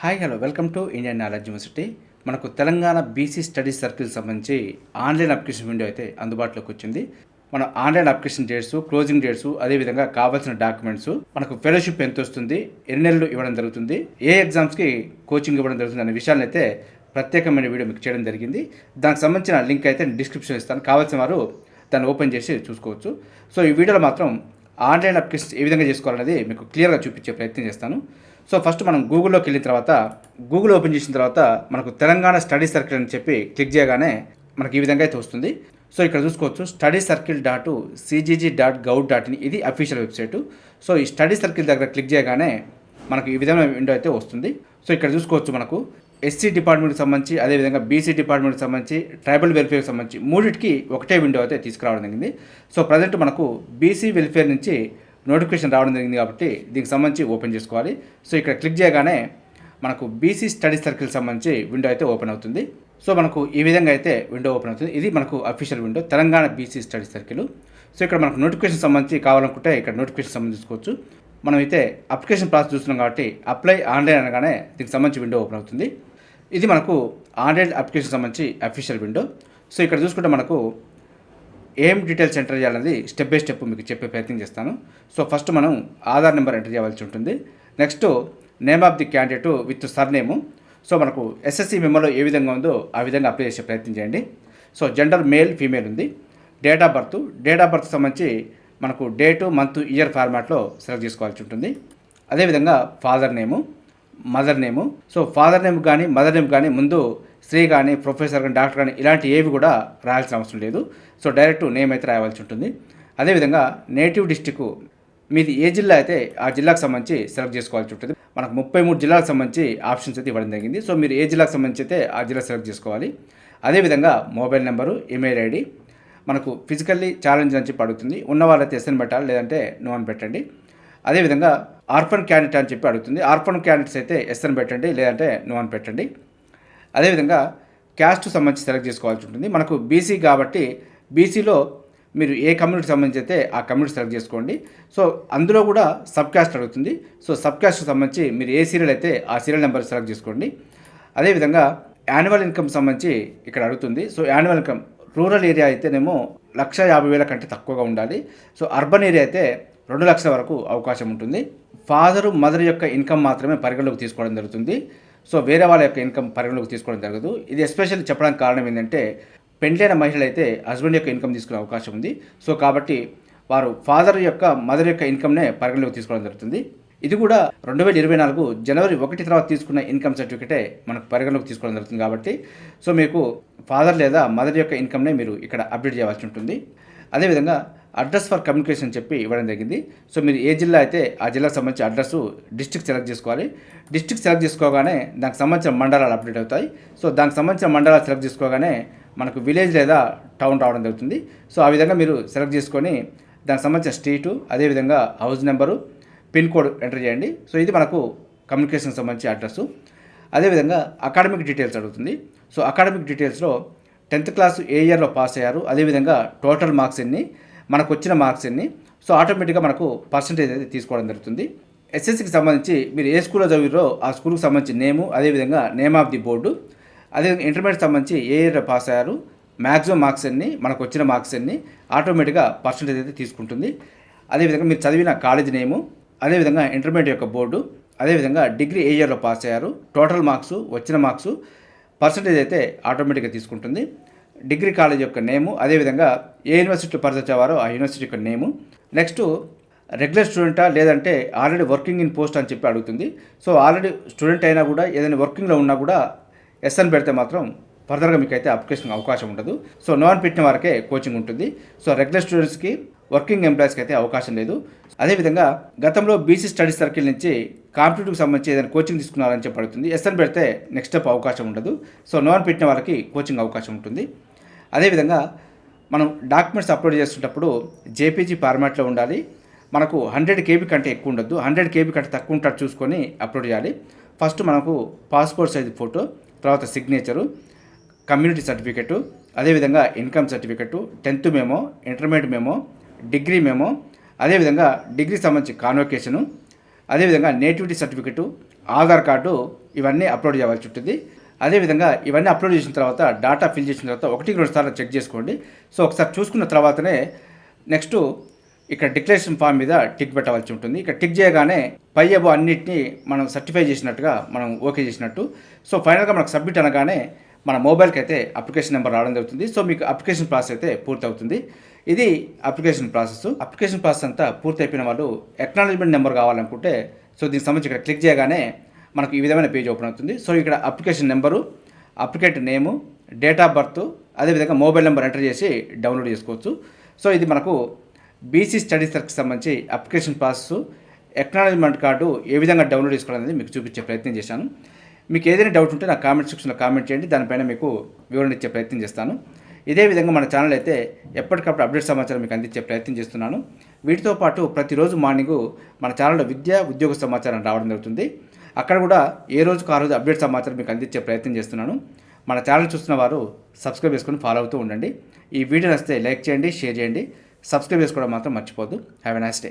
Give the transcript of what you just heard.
Hi hello welcome to Indian knowledge university మనకు Telangana BC studies circle సంబంధించి online application window అయితే అందుబాటులోకి వచ్చింది. మన online application dates closing dates అదేవిధంగా కావాల్సిన డాక్యుమెంట్స్ మనకు ఫెలోషిప్ ఎంత వస్తుంది ఎన్ని నెలలు ఇవ్వడం జరుగుతుంది ఏ ఎగ్జామ్స్కి కోచింగ్ ఇవ్వడం జరుగుతుంది అనే విషయాలను అయితే ప్రత్యేకమైన వీడియో మీకు చేయడం జరిగింది. దానికి సంబంధించిన లింక్ అయితే నేను డిస్క్రిప్షన్ ఇస్తాను. కావాల్సిన వారు దాన్ని ఓపెన్ చేసి చూసుకోవచ్చు. సో ఈ వీడియోలో మాత్రం ఆన్లైన్ అప్లికేషన్ ఏ విధంగా చేసుకోవాలనేది మీకు క్లియర్గా చూపించే ప్రయత్నం చేస్తాను. సో ఫస్ట్ మనం గూగుల్లోకి వెళ్ళిన తర్వాత గూగుల్ ఓపెన్ చేసిన తర్వాత మనకు తెలంగాణ స్టడీ సర్కిల్ అని చెప్పి క్లిక్ చేయగానే మనకి ఈ విధంగా అయితే వస్తుంది. సో ఇక్కడ చూసుకోవచ్చు study circle dot CGG dot gov dot in ఇది అఫీషియల్ వెబ్సైట్. సో ఈ స్టడీ సర్కిల్ దగ్గర క్లిక్ చేయగానే మనకు ఈ విధమైన విండో అయితే వస్తుంది. సో ఇక్కడ చూసుకోవచ్చు మనకు ఎస్సీ డిపార్ట్మెంట్కి సంబంధించి అదేవిధంగా బీసీ డిపార్ట్మెంట్కి సంబంధించి ట్రైబల్ వెల్ఫేర్కి సంబంధించి మూడింటికి ఒకటే విండో అయితే తీసుకురావడం జరిగింది. సో ప్రజెంట్ మనకు బీసీ వెల్ఫేర్ నుంచి నోటిఫికేషన్ రావడం జరిగింది కాబట్టి దీనికి సంబంధించి ఓపెన్ చేసుకోవాలి. సో ఇక్కడ క్లిక్ చేయగానే మనకు బీసీ స్టడీ సర్కిల్ సంబంధించి విండో అయితే ఓపెన్ అవుతుంది. సో మనకు ఈ విధంగా అయితే విండో ఓపెన్ అవుతుంది. ఇది మనకు official window Telangana BC study circle so ఇక్కడ మనకు నోటిఫికేషన్ సంబంధించి కావాలనుకుంటే ఇక్కడ నోటిఫికేషన్ సంబంధించుకోవచ్చు మనం అయితే అప్లికేషన్ ప్రాసెస్ చూస్తున్నాం కాబట్టి అప్లై ఆన్లైన్ అనగానే దీనికి సంబంధించి విండో ఓపెన్ అవుతుంది. ఇది మనకు ఆన్లైన్ అప్లికేషన్ సంబంధించి అఫీషియల్ విండో. సో ఇక్కడ చూసుకుంటే మనకు ఏం డీటెయిల్స్ ఎంటర్ చేయాలనేది స్టెప్ బై స్టెప్ మీకు చెప్పే ప్రయత్నం చేస్తాను. సో ఫస్ట్ మనం ఆధార్ నెంబర్ ఎంటర్ చేయవలసి ఉంటుంది. Next name of the candidate with surname so మనకు ఎస్ఎస్సి మెమోలో ఏ విధంగా ఉందో ఆ విధంగా అప్లై చేసే ప్రయత్నం చేయండి. సో జెండర్ మేల్ ఫీమేల్ ఉంది. Date of birth date of birth సంబంధించి మనకు డేటు మంత్ ఇయర్ ఫార్మాట్లో సెలెక్ట్ చేసుకోవాల్సి ఉంటుంది. అదేవిధంగా father name mother name. So father name కానీ మదర్ నేమ్ కానీ ముందు స్త్రీ కానీ ప్రొఫెసర్ కానీ డాక్టర్ కానీ ఇలాంటి ఏవి కూడా రాయాల్సిన అవసరం లేదు. సో డైరెక్ట్ నేమ్ అయితే రాయవలసి ఉంటుంది. అదేవిధంగా నేటివ్ డిస్టిక్ మీది ఏ జిల్లా అయితే ఆ జిల్లాకు సంబంధించి సెలెక్ట్ చేసుకోవాల్సి ఉంటుంది. మనకు ముప్పై మూడు జిల్లాలకు సంబంధించి ఆప్షన్స్ అయితే ఇవ్వడం జరిగింది. సో మీరు ఏ జిల్లాకు సంబంధించి అయితే ఆ జిల్లా సెలెక్ట్ చేసుకోవాలి. అదేవిధంగా మొబైల్ నెంబరు ఈమెయిల్ ఐడి. మనకు ఫిజికల్లీ ఛాలెంజ్ అని చెప్పి అడుగుతుంది. ఉన్న వాళ్ళైతే ఎస్ఎన్ పెట్టాలి లేదంటే నో అని పెట్టండి. అదేవిధంగా ఆర్ఫన్ క్యాండిడేట్ అని చెప్పి అడుగుతుంది. ఆర్ఫన్ క్యాండిడేట్స్ అయితే ఎస్ఎన్ పెట్టండి లేదంటే నో అని పెట్టండి. అదేవిధంగా క్యాస్ట్ సంబంధించి సెలెక్ట్ చేసుకోవాల్సి ఉంటుంది. మనకు బీసీ కాబట్టి బీసీలో మీరు ఏ కమ్యూనిటీ సంబంధించి అయితే ఆ కమ్యూనిటీ సెలెక్ట్ చేసుకోండి. సో అందులో కూడా సబ్ క్యాస్ట్ అడుగుతుంది. సో సబ్ క్యాస్ట్ సంబంధించి మీరు ఏ సీరియల్ అయితే ఆ సీరియల్ నెంబర్ సెలెక్ట్ చేసుకోండి. అదేవిధంగా యాన్యువల్ ఇన్కమ్ సంబంధించి ఇక్కడ అడుగుతుంది. So annual income rural area అయితేనేమో లక్ష యాభై వేల కంటే తక్కువగా ఉండాలి. సో అర్బన్ ఏరియా అయితే రెండు లక్షల వరకు అవకాశం ఉంటుంది. ఫాదరు మదర్ యొక్క ఇన్కమ్ మాత్రమే పరిగణలోకి తీసుకోవడం జరుగుతుంది. సో వేరే వాళ్ళ యొక్క ఇన్కమ్ పరిగణలోకి తీసుకోవడం జరగదు. ఇది ఎస్పెషల్లీ చెప్పడానికి కారణం ఏంటంటే పెండ్లైన మహిళలు అయితే హస్బెండ్ యొక్క ఇన్కమ్ తీసుకునే అవకాశం ఉంది. సో కాబట్టి వారు ఫాదర్ యొక్క మదర్ యొక్క ఇన్కమ్నే పరిగణలోకి తీసుకోవడం జరుగుతుంది. ఇది కూడా రెండు వేల ఇరవై నాలుగు జనవరి ఒకటి తర్వాత తీసుకున్న ఇన్కమ్ సర్టిఫికేటే మనకు పరిగణలోకి తీసుకోవడం జరుగుతుంది కాబట్టి సో మీకు ఫాదర్ లేదా మదర్ యొక్క ఇన్కమ్నే మీరు ఇక్కడ అప్డేట్ చేయవలసి ఉంటుంది. అదేవిధంగా అడ్రస్ ఫర్ కమ్యూనికేషన్ చెప్పి ఇవ్వడం జరిగింది. సో మీరు ఏ జిల్లా అయితే ఆ జిల్లాకు సంబంధించి అడ్రస్ డిస్ట్రిక్ట్ సెలెక్ట్ చేసుకోవాలి. డిస్ట్రిక్ట్ సెలెక్ట్ చేసుకోగానే దానికి సంబంధించిన మండలాలు అప్డేట్ అవుతాయి. సో దానికి సంబంధించిన మండలాలు సెలెక్ట్ చేసుకోగానే మనకు విలేజ్ లేదా టౌన్ రావడం జరుగుతుంది. సో ఆ విధంగా మీరు సెలెక్ట్ చేసుకొని దానికి సంబంధించిన స్ట్రీటు అదేవిధంగా house number pin code enter చేయండి. సో ఇది మనకు కమ్యూనికేషన్ సంబంధించి అడ్రస్సు. అదేవిధంగా అకాడమిక్ డీటెయిల్స్ అడుగుతుంది. సో అకాడమిక్ డీటెయిల్స్లో టెన్త్ క్లాస్ ఏ ఇయర్లో పాస్ అయ్యారు. అదేవిధంగా టోటల్ మార్క్స్ ఎన్ని. మనకు వచ్చిన మార్క్స్ సో ఆటోమేటిక్గా మనకు పర్సంటేజ్ అయితే తీసుకోవడం జరుగుతుంది. ఎస్ఎస్సికి సంబంధించి మీరు ఏ స్కూల్లో చదివిరో ఆ స్కూల్కి సంబంధించి నేము అదేవిధంగా నేమ్ ఆఫ్ ది బోర్డు అదేవిధంగా ఇంటర్మీడియట్ సంబంధించి ఏ ఇయర్ పాస్ అయ్యారు మ్యాక్సిమం మార్క్స్ అన్ని మనకు వచ్చిన మార్క్స్ అన్ని ఆటోమేటిక్గా పర్సంటేజ్ అయితే తీసుకుంటుంది. అదేవిధంగా మీరు చదివిన కాలేజ్ నేము అదేవిధంగా ఇంటర్మీడియట్ యొక్క బోర్డు అదేవిధంగా డిగ్రీ ఏ ఇయర్లో పాస్ అయ్యారు టోటల్ మార్క్స్ వచ్చిన మార్క్స్ పర్సంటేజ్ అయితే ఆటోమేటిక్గా తీసుకుంటుంది. డిగ్రీ కాలేజ్ యొక్క నేము అదేవిధంగా ఏ యూనివర్సిటీలో పరిచయవారో ఆ యూనివర్సిటీ యొక్క నేము. నెక్స్ట్ రెగ్యులర్ స్టూడెంటా లేదంటే ఆల్రెడీ వర్కింగ్ ఇన్ పోస్ట్ అని చెప్పి అడుగుతుంది. సో ఆల్రెడీ స్టూడెంట్ అయినా కూడా ఏదైనా వర్కింగ్లో ఉన్నా కూడా ఎస్ఎన్ పెడితే మాత్రం ఫర్దర్గా మీకు అయితే అప్లికేషన్ అవకాశం ఉండదు. సో నాన్ పెట్టిన వారికే కోచింగ్ ఉంటుంది. సో రెగ్యులర్ స్టూడెంట్స్కి వర్కింగ్ ఎంప్లాయీస్కి అయితే అవకాశం లేదు. అదేవిధంగా గతంలో బీసీ స్టడీస్ సర్కిల్ నుంచి కాంపిటేటివ్కి సంబంధించి ఏదైనా కోచింగ్ తీసుకున్నారని చెప్పి అడుగుతుంది. ఎస్ఎన్ పెడితే నెక్స్ట్ స్టెప్ అవకాశం ఉండదు. సో నాన్ పెట్టిన వాళ్ళకి కోచింగ్ అవకాశం ఉంటుంది. అదేవిధంగా మనం డాక్యుమెంట్స్ అప్లోడ్ చేస్తున్నప్పుడు జేపీజీ ఫార్మాట్లో ఉండాలి. మనకు హండ్రెడ్ కేబీ కంటే ఎక్కువ ఉండొద్దు. హండ్రెడ్ కేబీ కంటే తక్కువ ఉంటాడు చూసుకొని అప్లోడ్ చేయాలి. ఫస్ట్ మనకు పాస్పోర్ట్ సైజ్ ఫోటో తర్వాత సిగ్నేచరు కమ్యూనిటీ సర్టిఫికెట్ అదేవిధంగా income certificate tenth memo intermediate memo degree memo అదేవిధంగా డిగ్రీ సంబంధించి కాన్వకేషను అదేవిధంగా నేటివిటీ సర్టిఫికెట్ ఆధార్ కార్డు ఇవన్నీ అప్లోడ్ చేయవలసి ఉంటుంది. అదేవిధంగా ఇవన్నీ అప్లోడ్ చేసిన తర్వాత డేటా ఫిల్ చేసిన తర్వాత ఒకటికి రెండు సార్లు చెక్ చేసుకోండి. సో ఒకసారి చూసుకున్న తర్వాతనే నెక్స్ట్ ఇక్కడ డిక్లరేషన్ ఫామ్ మీద టిక్ పెట్టవలసి ఉంటుంది. ఇక్కడ టిక్ చేయగానే పై అబో అన్నిటిని మనం సర్టిఫై చేసినట్టుగా మనం ఓకే చేసినట్టు. సో ఫైనల్గా మనకు సబ్మిట్ అనగానే మన మొబైల్కి అయితే అప్లికేషన్ నెంబర్ రావడం జరుగుతుంది. సో మీకు అప్లికేషన్ ప్రాసెస్ అయితే పూర్తి అవుతుంది ఇది అప్లికేషన్ ప్రాసెస్ అప్లికేషన్ ప్రాసెస్ అంతా పూర్తి అయిపోయిన వాళ్ళు ఎక్నాలజ్మెంట్ నెంబర్ కావాలనుకుంటే సో దీనికి సంబంధించి ఇక్కడ క్లిక్ చేయగానే మనకు ఈ విధమైన పేజ్ ఓపెన్ అవుతుంది. సో ఇక్కడ application number applicant name date of birth అదేవిధంగా మొబైల్ నెంబర్ ఎంటర్ చేసి డౌన్లోడ్ చేసుకోవచ్చు. సో ఇది మనకు బీసీ స్టడీ సర్కి సంబంధించి అప్లికేషన్ ప్రాసెస్ ఎక్నాలజ్మెంట్ కార్డు ఏ విధంగా డౌన్లోడ్ చేసుకోవాలనేది మీకు చూపించే ప్రయత్నం చేశాను. మీకు ఏదైనా డౌట్ ఉంటే నా కామెంట్ సెక్షన్లో కామెంట్ చేయండి. దానిపైన మీకు వివరణ ఇచ్చే ప్రయత్నం చేస్తాను. ఇదే విధంగా మన ఛానల్ అయితే ఎప్పటికప్పుడు అప్డేట్ సమాచారం మీకు అందించే ప్రయత్నం చేస్తున్నాను. వీటితో పాటు ప్రతిరోజు మార్నింగ్ మన ఛానల్లో విద్య ఉద్యోగ సమాచారం రావడం జరుగుతుంది. అక్కడ కూడా ఏ రోజుకు ఆ రోజు అప్డేట్ సమాచారం మీకు అందించే ప్రయత్నం చేస్తున్నాను. మన ఛానల్ చూస్తున్న వారు సబ్స్క్రైబ్ చేసుకొని ఫాలో అవుతూ ఉండండి. ఈ వీడియో నచ్చితే లైక్ చేయండి షేర్ చేయండి. సబ్స్క్రైబ్ చేసుకోవడం మాత్రం మర్చిపోద్దు హ్యావ్ ఎ నైస్ డే